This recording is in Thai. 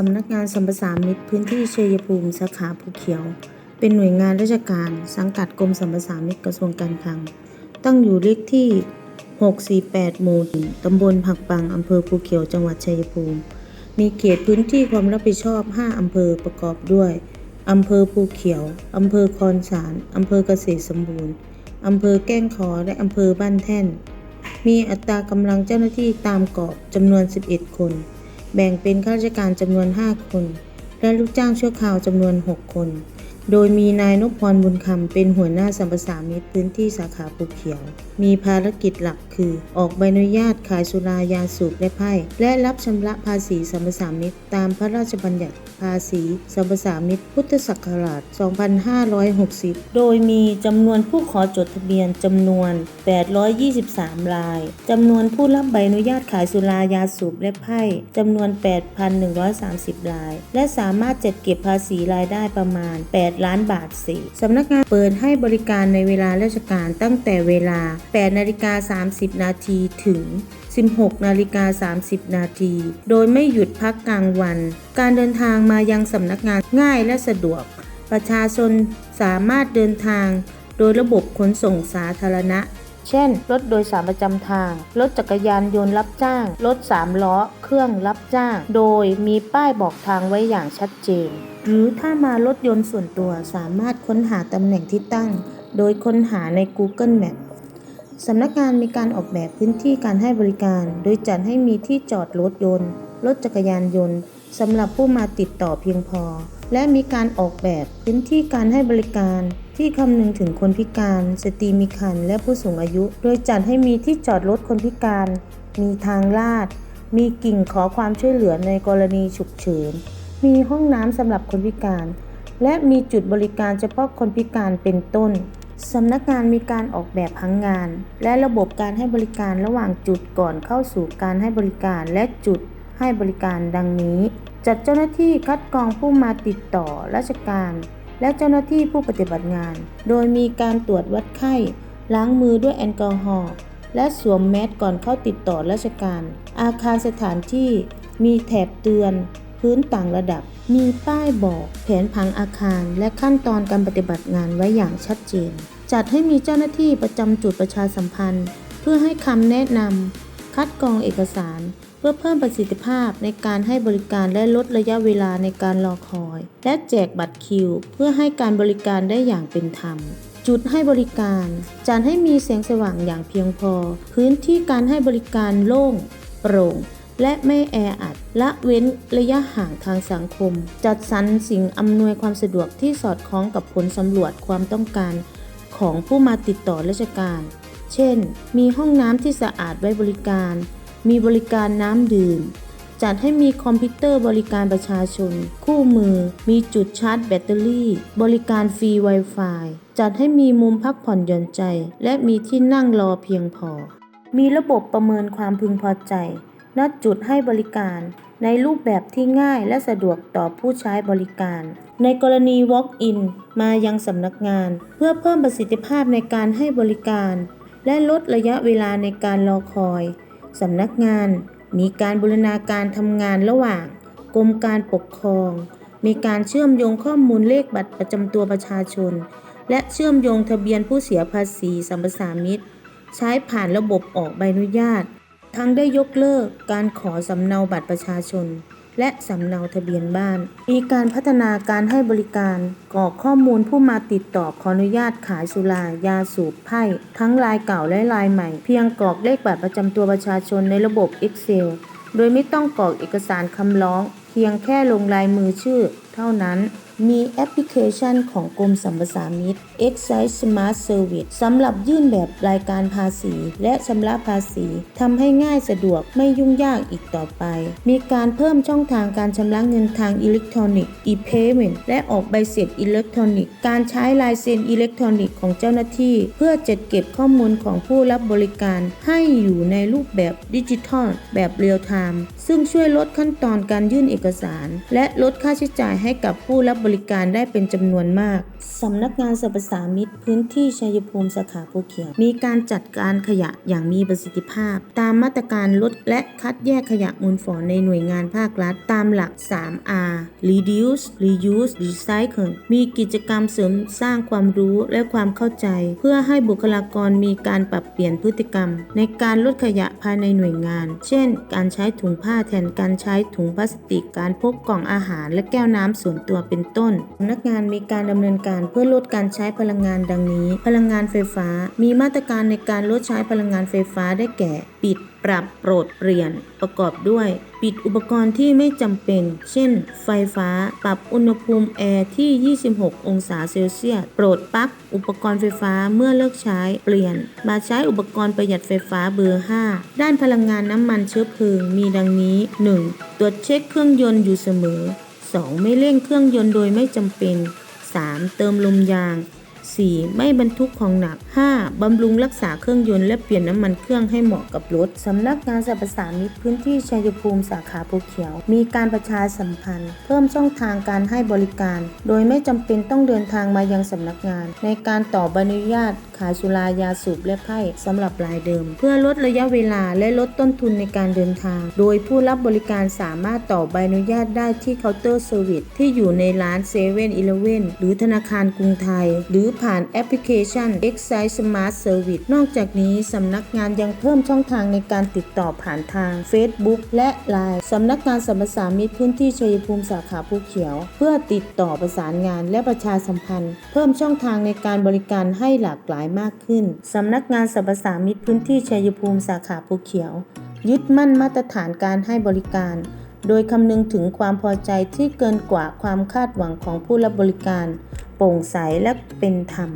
สำนักงานสัมปสามิตพื้นที่ชัยภูมิสาขาภูเขียว เป็นหน่วยงานราชการ สังกัดกรมสัมปสามิตกระทรวงการคลัง ตั้งอยู่เลขที่ 648 หมู่ตำบลผักปังอำเภอภูเขียวจังหวัดชัยภูมิ มีเขตพื้นที่ความรับผิดชอบ 5 อำเภอประกอบด้วยอำเภอภูเขียวอำเภอคอนสารอำเภอเกษตรสมบูรณ์อำเภอแก้งขอและอำเภอบ้านแท่น มีอัตรากำลังเจ้าหน้าที่ตามกรอบจำนวน 11 คน แบ่งเป็นข้าราชการจำนวน 5 คน และลูกจ้างชั่วคราวจำนวน 6 คน โดยมีนายนพพรบุญคำเป็นหัวหน้าสัมปสามิตพื้นที่สาขาภูเขียว มีภารกิจหลักคือ ออกใบอนุญาตขายสุรายาสูบและไพ่และรับชำระภาษีสัมปสามิตตามพระราชบัญญัติภาษีสัมปสามิตพุทธศักราช 2560 โดยมีจำนวนผู้ขอจดทะเบียนจำนวน 823 ราย จำนวนผู้รับใบอนุญาตขายสุรายาสูบและไพ่จำนวน 8,130 ราย และสามารถจัดเก็บภาษีรายได้ประมาณ 8ล้านบาทเศษสำนักงานเปิดให้บริการในเวลาราชการตั้งแต่เวลา 8 นาฬิกา 30 นาทีถึง 16 นาฬิกา 30 นาที โดยไม่หยุดพักกลางวัน การเดินทางมายังสำนักงานง่ายและสะดวก ประชาชนสามารถเดินทางโดยระบบขนส่งสาธารณะ เช่น รถโดยสารประจำทาง รถจักรยานยนต์รับจ้าง รถสามล้อ เครื่องรับจ้าง โดยมีป้ายบอกทางไว้อย่างชัดเจน หรือถ้ามารถยนต์ส่วนตัวสามารถค้นหาตำแหน่งที่ตั้ง โดยค้นหาใน Google Map สำนักงานมีการออกแบบพื้นที่การให้บริการ โดยจัดให้มีที่จอดรถยนต์ รถจักรยานยนต์สำหรับผู้มาติดต่อเพียงพอ และมีการออกแบบพื้นที่การให้บริการ ที่คำนึงถึงคนพิการ สตรีมีครรภ์และผู้สูงอายุ โดยจัดให้มีที่จอดรถคนพิการ มีทางลาด มีกิ่งขอความช่วยเหลือในกรณีฉุกเฉิน มีห้องน้ำสำหรับคนพิการ และมีจุดบริการเฉพาะคนพิการเป็นต้นสำนักงานมีการออกแบบพังงาน และระบบการให้บริการระหว่างจุดก่อนเข้าสู่การให้บริการและจุดให้บริการดังนี้ จัดเจ้าหน้าที่คัดกรองผู้มาติดต่อราชการ และเจ้าหน้าที่ผู้ปฏิบัติงาน โดยมีการตรวจวัดไข้ ล้างมือด้วยแอลกอฮอล์และสวมแมสก่อนเข้าติดต่อราชการ อาคารสถานที่มีแถบเตือน พื้นต่างระดับ มีป้ายบอกแผนผังอาคาร และขั้นตอนการปฏิบัติงานไว้อย่างชัดเจน จัดให้มีเจ้าหน้าที่ประจำจุดประชาสัมพันธ์ เพื่อให้คำแนะนำคัดกรองเอกสาร พื่อเพิ่มประสิทธิภาพในการให้บริการและลดระยะเวลาในการรอคอย และแจกบัตรคิว เพื่อให้การบริการได้อย่างเป็นธรรมจุดให้บริการจัดให้มีแสงสว่างอย่างเพียงพอ พื้นที่การให้บริการโล่ง โปร่ง และไม่แออัด ละเว้นระยะห่างทางสังคม จัดสรรสิ่งอำนวยความสะดวกที่สอดคล้องกับผลสำรวจความต้องการของผู้มาติดต่อราชการ เช่น มีห้องน้ำที่สะอาดไว้บริการ มีบริการน้ำดื่ม จัดให้มีคอมพิวเตอร์บริการประชาชน คู่มือ มีจุดชาร์จแบตเตอรี่ บริการฟรี Wi-Fi จัดให้มีมุมพักผ่อนหย่อนใจ และมีที่นั่งรอเพียงพอ มีระบบประเมินความพึงพอใจณจุดให้บริการในรูปแบบที่ง่ายและสะดวกต่อผู้ใช้บริการ ในกรณี Walk-in มายังสำนักงาน เพื่อเพิ่มประสิทธิภาพในการให้บริการ และลดระยะเวลาในการรอคอย สำนักงานมีการบูรณาการทำงานระหว่างกรมการปกครอง มีการเชื่อมโยงข้อมูลเลขบัตรประจำตัวประชาชน และเชื่อมโยงทะเบียนผู้เสียภาษีสัมปสามิตใช้ผ่านระบบออกใบอนุญาต ทั้งได้ยกเลิกการขอสำเนาบัตรประชาชน และสำเนาทะเบียนบ้าน มีการพัฒนาการให้บริการกรอกข้อมูลผู้มาติดต่อขออนุญาตขายสุรายาสูบไพ่ทั้งรายเก่าและรายใหม่ เพียงกรอกเลขบัตรประจำตัวประชาชนในระบบ Excel โดยไม่ต้องกรอกเอกสารคำร้อง เพียงแค่ลงลายมือชื่อเท่านั้น มีแอปพลิเคชันของกรมสัมปสามิต Excise Smart Service สำหรับยื่นแบบรายการภาษี และชำระภาษีทำให้ง่ายสะดวกไม่ยุ่งยากอีกต่อไป มีการเพิ่มช่องทางการชำระเงินทางอิเล็กทรอนิกส์ e-payment และออกใบเสร็จอิเล็กทรอนิกส์ การใช้ลายเซ็นอิเล็กทรอนิกส์ของเจ้าหน้าที่ เพื่อจัดเก็บข้อมูลของผู้รับบริการ ให้อยู่ในรูปแบบดิจิทัล แบบเรียลไทม์ซึ่งช่วยลดขั้นตอนการยื่นเอกสาร และลดค่าใช้จ่ายให้กับผู้รับบบริการได้เป็นจำนวนมากสำนักงานสรรพสามิตพื้นที่ชัยภูมิสาขาภูเขียว มีการจัดการขยะอย่างมีประสิทธิภาพ ตามมาตรการลดและคัดแยกขยะมูลฝอยในหน่วยงานภาครัฐ ตามหลัก 3R reduce reuse recycle มีกิจกรรมเสริมสร้างความรู้และความเข้าใจ เพื่อให้บุคลากรมีการปรับเปลี่ยนพฤติกรรม ในการลดขยะภายในหน่วยงาน เช่น การใช้ถุงผ้าแทนการใช้ถุงพลาสติก การพกกล่องอาหารและแก้วน้ำส่วนตัวเป็นต้นสำนักงานมีการดำเนินการเพื่อลดการใช้พลังงานดังนี้ พลังงานไฟฟ้า มีมาตรการในการลดใช้พลังงานไฟฟ้าได้แก่ ปิด ปรับโปรดเปลี่ยน ประกอบด้วย ปิดอุปกรณ์ที่ไม่จำเป็น เช่น ไฟฟ้า ปรับอุณหภูมิแอร์ที่ 26 องศาเซลเซียส โปรดปลั๊กอุปกรณ์ไฟฟ้าเมื่อเลิกใช้ เปลี่ยน มาใช้อุปกรณ์ประหยัดไฟฟ้าเบอร์ 5 ด้านพลังงานน้ำมันเชื้อเพลิงมีดังนี้ 1. ตรวจเช็คเครื่องยนต์อยู่เสมอ 2. ไม่เร่งเครื่องยนต์โดยไม่จำเป็น 3. เติมลมยาง 4. ไม่บรรทุกของหนัก 5. บำรุงรักษาเครื่องยนต์และเปลี่ยนน้ำมันเครื่องให้เหมาะกับรถ สำนักงานสรรพสามิตพื้นที่ชัยภูมิสาขาภูเขียว มีการประชาสัมพันธ์ เพิ่มช่องทางการให้บริการ โดยไม่จำเป็นต้องเดินทางมายังสำนักงาน ในการต่อใบอนุญาต ขายสุรายาสูบและไพ่สำหรับรายเดิม เพื่อลดระยะเวลาและลดต้นทุนในการเดินทาง โดยผู้รับบริการสามารถต่อใบอนุญาตได้ที่เคาน์เตอร์เซอร์วิสที่อยู่ในร้านเซเว่นอีเลเว่นหรือธนาคารกรุงไทย หรือผ่านแอปพลิเคชัน Excite Smart Service นอกจากนี้สำนักงานยังเพิ่มช่องทางในการติดต่อผ่านทาง Facebook และ Line สำนักงานสรรพสามิตพื้นที่ชัยภูมิสาขาภูเขียว เพื่อติดต่อประสานงานและประชาสัมพันธ์ เพิ่มช่องทางในการบริการให้หลากหลายายมากขึ้น สำนักงานสรรพสามิตพื้นที่ชัยภูมิสาขาภูเขียว ยึดมั่นมาตรฐานการให้บริการ โดยคำนึงถึงความพอใจที่เกินกว่าความคาดหวังของผู้รับบริการ โปร่งใสและเป็นธรรม